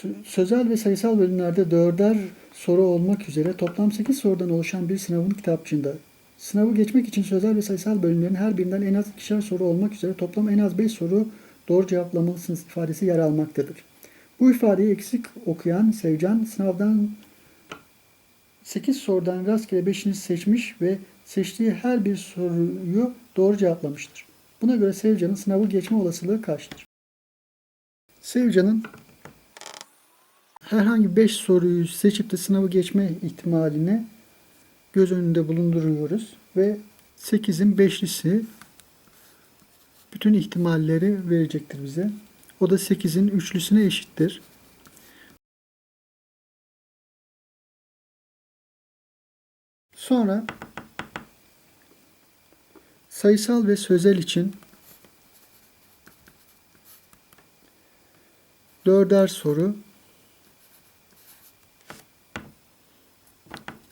Sö- Sözel ve sayısal bölümlerde dörder soru olmak üzere toplam 8 sorudan oluşan bir sınavın kitapçığında sınavı geçmek için sözel ve sayısal bölümlerin her birinden en az ikişer soru olmak üzere toplam en az 5 soru doğru cevaplamalısınız ifadesi yer almaktadır. Bu ifadeyi eksik okuyan Sevcan sınavdan 8 sorudan rastgele 5'ini seçmiş ve seçtiği her bir soruyu doğru cevaplamıştır. Buna göre Sevcan'ın sınavı geçme olasılığı kaçtır? Sevcan'ın herhangi 5 soruyu seçip de sınavı geçme ihtimalini göz önünde bulunduruyoruz ve 8'in 5'lisi bütün ihtimalleri verecektir bize. O da 8'in üçlüsüne eşittir. Sonra sayısal ve sözel için dörder soru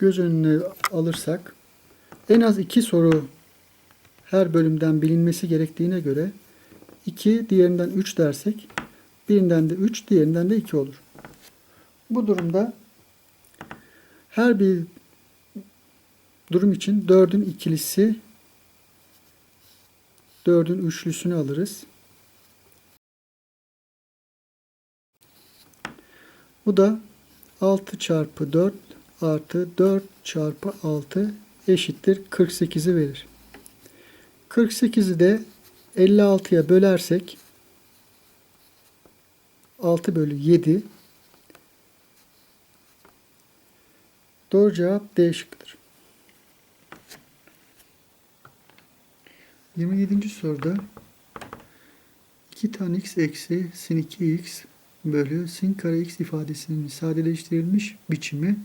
göz önüne alırsak en az iki soru her bölümden bilinmesi gerektiğine göre 2 diğerinden 3 dersek birinden de 3 diğerinden de 2 olur. Bu durumda her bir durum için 4'ün ikilisi 4'ün üçlüsünü alırız. Bu da 6 çarpı 4 artı 4 çarpı 6 eşittir 48'i verir. 48'i de 56'ya bölersek 6 bölü 7 Doğru cevap D şıkkıdır. 27. soruda 2 tan x eksi sin 2x bölü sin kare x ifadesinin sadeleştirilmiş biçimi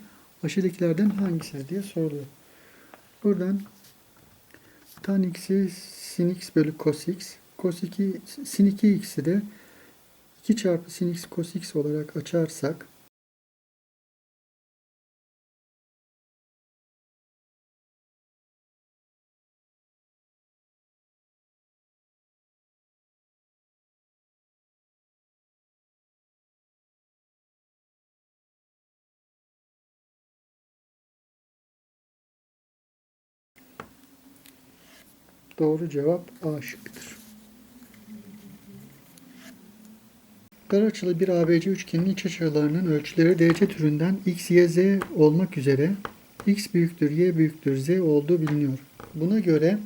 aşağıdakilerden hangisidir diye soruluyor. Buradan tan x'i sin x bölü cos x, cos 2 sin 2x'i de 2 çarpı sin x cos x olarak açarsak Doğru cevap A şıkkıdır. Dar açılı bir ABC üçgenin iç açılarının ölçüleri DC türünden x, y, z olmak üzere x büyüktür, y büyüktür, z olduğu biliniyor. Buna göre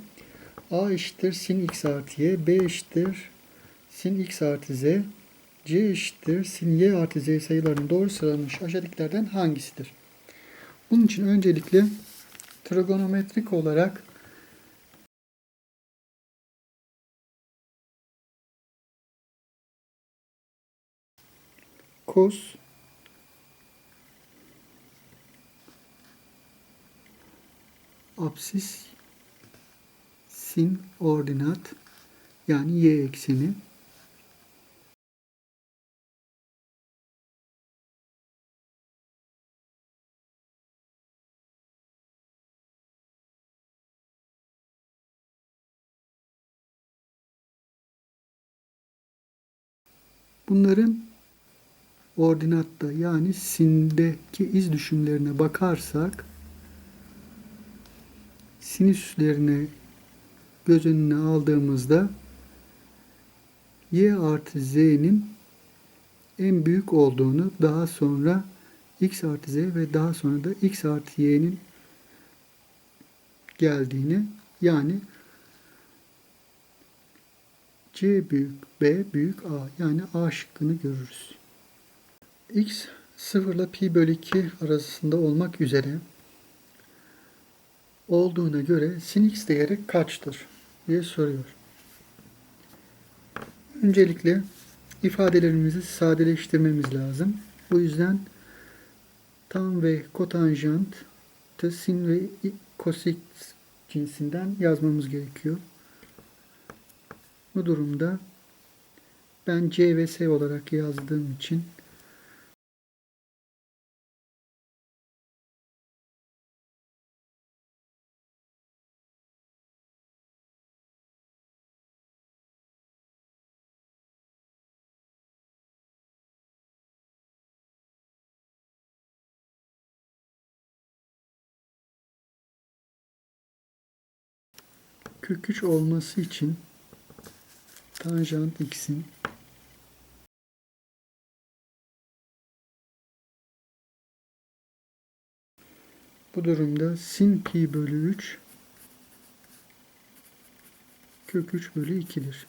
A eşittir sin x artı y, B eşittir sin x artı z, C eşittir sin y artı z sayılarının doğru sıralanmış aşağıdakilerden hangisidir? Bunun için öncelikle trigonometrik olarak kos apsis sin ordinat yani y ekseni. Bunların ordinatta yani sindeki iz düşümlerine bakarsak sinüslerini göz önüne aldığımızda y artı z'nin en büyük olduğunu daha sonra x artı z ve daha sonra da x artı y'nin geldiğini yani C büyük B büyük A yani A şıkkını görürüz. X 0 ile pi bölü 2 arasında olmak üzere olduğuna göre sin x değeri kaçtır diye soruyor. Öncelikle ifadelerimizi sadeleştirmemiz lazım. Bu yüzden tan ve kotanjant sin ve kosinüs cinsinden yazmamız gerekiyor. Bu durumda ben C ve S olarak yazdığım için kök 3 olması için tanjant x'in bu durumda sin pi bölü 3 kök 3 bölü 2'dir.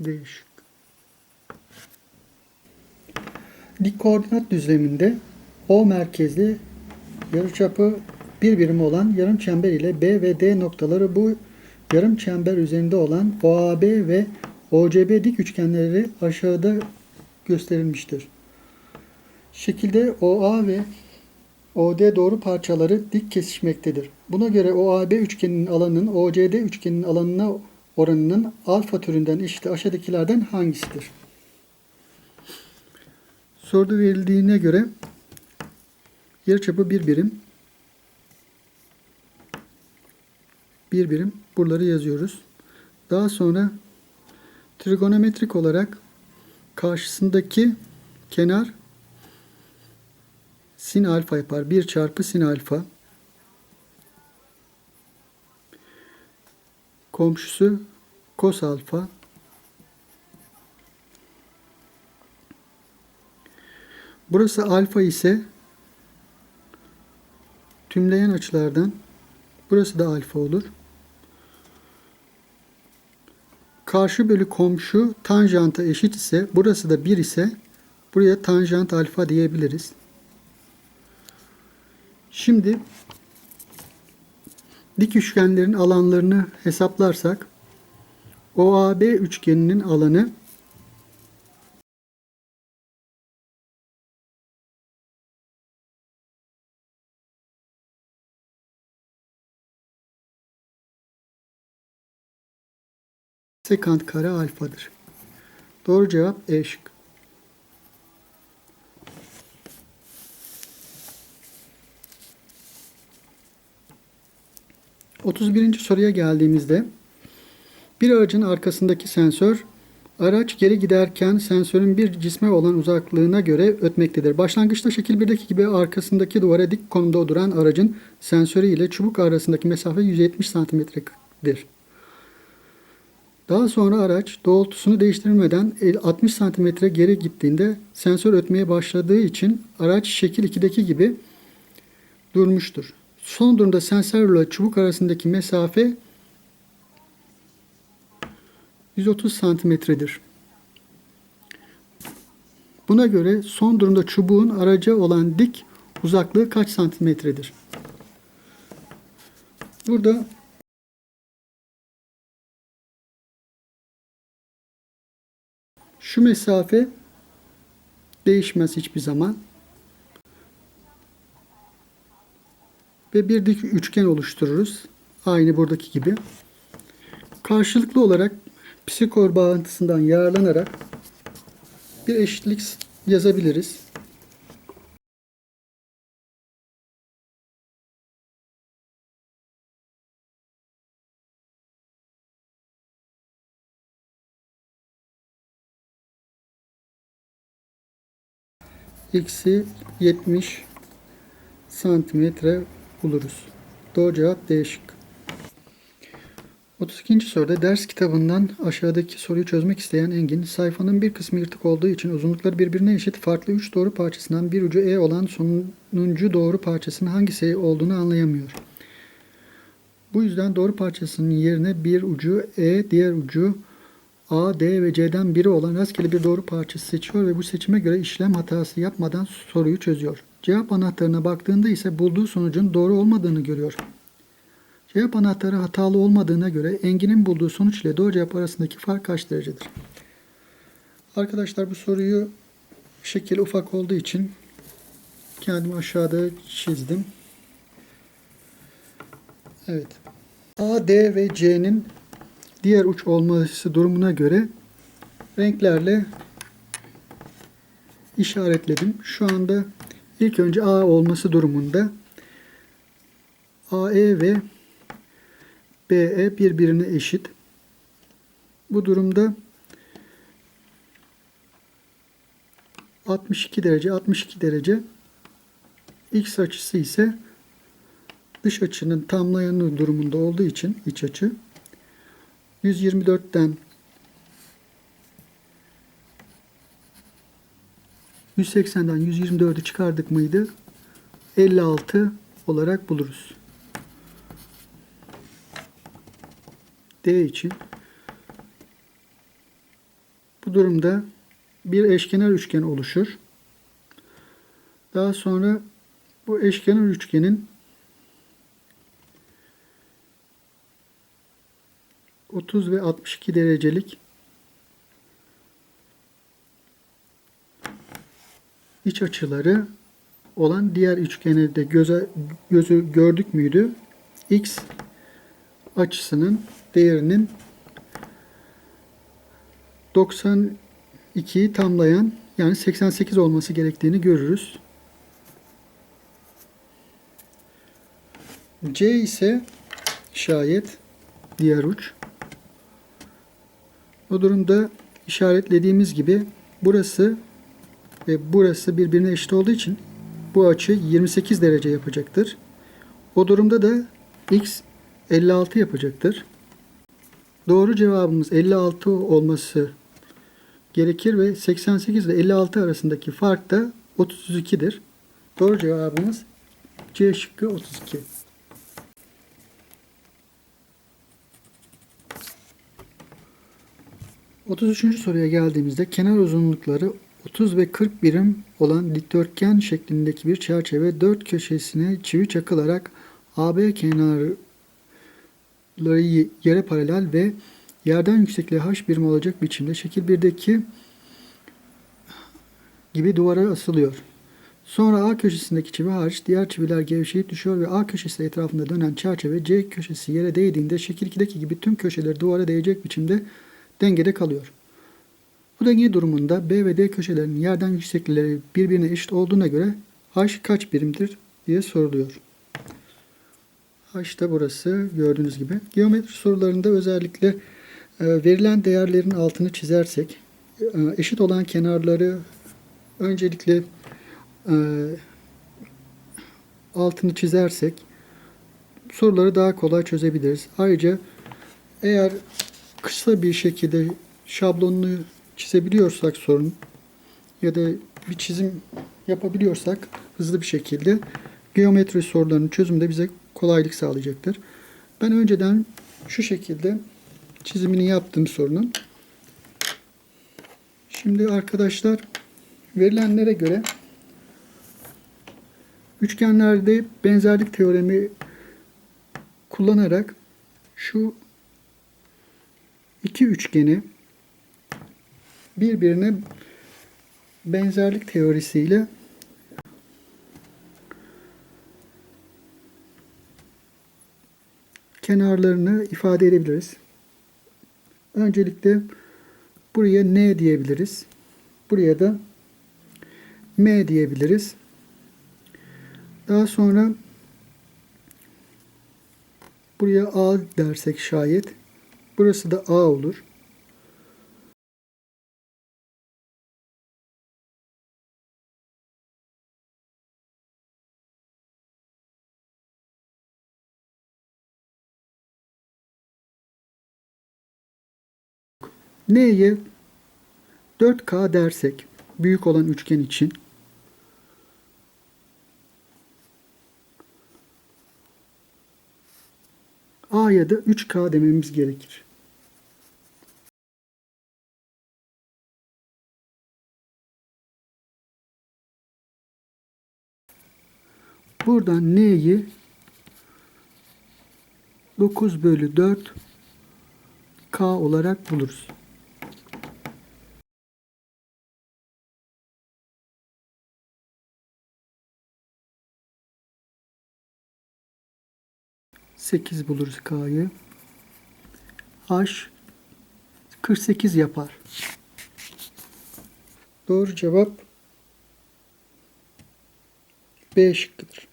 D şık. Dik koordinat düzleminde O merkezli yarıçapı bir birim olan yarım çember ile B ve D noktaları bu yarım çember üzerinde olan OAB ve OCB dik üçgenleri aşağıda gösterilmiştir. Şekilde OA ve OD doğru parçaları dik kesişmektedir. Buna göre OAB üçgeninin alanının OCD üçgeninin alanına oranının alfa türünden eşit aşağıdakilerden hangisidir? Soruda verildiğine göre yarıçapı bir birim. Bir birim. Buraları yazıyoruz. Daha sonra trigonometrik olarak karşısındaki kenar sin alfa yapar. 1 çarpı sin alfa. Komşusu kos alfa. Burası alfa ise tümleyen açılardan burası da alfa olur. Karşı bölü komşu tanjanta eşit ise burası da 1 ise buraya tanjant alfa diyebiliriz. Şimdi dik üçgenlerin alanlarını hesaplarsak OAB üçgeninin alanı sekant kare alfadır. Doğru cevap E şık. Otuz birinci soruya geldiğimizde bir aracın arkasındaki sensör araç geri giderken sensörün bir cisme olan uzaklığına göre ötmektedir. Başlangıçta şekil 1'deki gibi arkasındaki duvara dik konumda duran aracın sensörü ile çubuk arasındaki mesafe 170 cm'dir. Daha sonra araç doğrultusunu değiştirmeden 60 cm geri gittiğinde sensör ötmeye başladığı için araç şekil 2'deki gibi durmuştur. Son durumda sensörle çubuk arasındaki mesafe 130 santimetredir. Buna göre son durumda çubuğun araca olan dik uzaklığı kaç santimetredir? Burada Şu mesafe değişmez hiçbir zaman. Ve bir dik üçgen oluştururuz. Aynı buradaki gibi. Karşılıklı olarak psikor bağıntısından yararlanarak bir eşitlik yazabiliriz. Eksi 70 santimetre buluruz. Doğru cevap D şık. 32. soruda ders kitabından aşağıdaki soruyu çözmek isteyen Engin, sayfanın bir kısmı yırtık olduğu için uzunlukları birbirine eşit farklı 3 doğru parçasından bir ucu E olan sonuncu doğru parçasının hangisi olduğunu anlayamıyor. Bu yüzden doğru parçasının yerine bir ucu E, diğer ucu A, D ve C'den biri olan rastgele bir doğru parçası seçiyor ve bu seçime göre işlem hatası yapmadan soruyu çözüyor. Cevap anahtarına baktığında ise bulduğu sonucun doğru olmadığını görüyor. Cevap anahtarı hatalı olmadığına göre Engin'in bulduğu sonuç ile doğru cevap arasındaki fark kaç derecedir? Arkadaşlar bu soruyu şekil ufak olduğu için kendim aşağıda çizdim. Evet. A, D ve C'nin diğer uç olması durumuna göre renklerle işaretledim. Şu anda ilk önce A olması durumunda AE ve BE birbirine eşit. Bu durumda 62 derece 62 derece x açısı ise dış açının tamlayanı durumunda olduğu için iç açı 124'ten 180'den 124'ü çıkardık mıydı? 56 olarak buluruz. D için bu durumda bir eşkenar üçgen oluşur. Daha sonra bu eşkenar üçgenin 30 ve 62 derecelik iç açıları olan diğer üçgeni de göze, gözü gördük müydü? X açısının değerinin 92'yi tamlayan yani 88 olması gerektiğini görürüz. C ise şayet diğer uç. Bu durumda işaretlediğimiz gibi burası ve burası birbirine eşit olduğu için bu açı 28 derece yapacaktır. O durumda da x 56 yapacaktır. Doğru cevabımız 56 olması gerekir ve 88 ile 56 arasındaki fark da 32'dir. Doğru cevabımız C şıkkı 32. ...33. soruya geldiğimizde kenar uzunlukları 30 ve 40 birim olan dikdörtgen şeklindeki bir çerçeve dört köşesine çivi çakılarak AB kenarları yere paralel ve yerden yüksekliği h birim olacak biçimde şekil 1'deki gibi duvara asılıyor. Sonra A köşesindeki çivi hariç diğer çiviler gevşeyip düşüyor ve A köşesi etrafında dönen çerçeve C köşesi yere değdiğinde şekil 2'deki gibi tüm köşeleri duvara değecek biçimde dengede kalıyor. Bu denge durumunda B ve D köşelerinin yerden yükseklikleri birbirine eşit olduğuna göre H kaç birimdir diye soruluyor. H da burası gördüğünüz gibi. Geometri sorularında özellikle e, verilen değerlerin altını çizersek e, eşit olan kenarları öncelikle e, altını çizersek soruları daha kolay çözebiliriz. Ayrıca eğer kısa bir şekilde şablonunu çizebiliyorsak sorun ya da bir çizim yapabiliyorsak hızlı bir şekilde geometri sorularının çözümünde bize kolaylık sağlayacaktır. Ben önceden şu şekilde çizimini yaptım sorunun. Şimdi arkadaşlar verilenlere göre üçgenlerde benzerlik teoremi kullanarak şu iki üçgeni birbirine benzerlik teorisiyle kenarlarını ifade edebiliriz. Öncelikle buraya N diyebiliriz. Buraya da M diyebiliriz. Daha sonra buraya A dersek şayet burası da A olur. N'ye 4K dersek büyük olan üçgen için A'ya da 3K dememiz gerekir. Buradan N'yi 9 bölü 4 K olarak buluruz. Sekiz buluruz K'yı. H 48 yapar. Doğru cevap B şıkkıdır.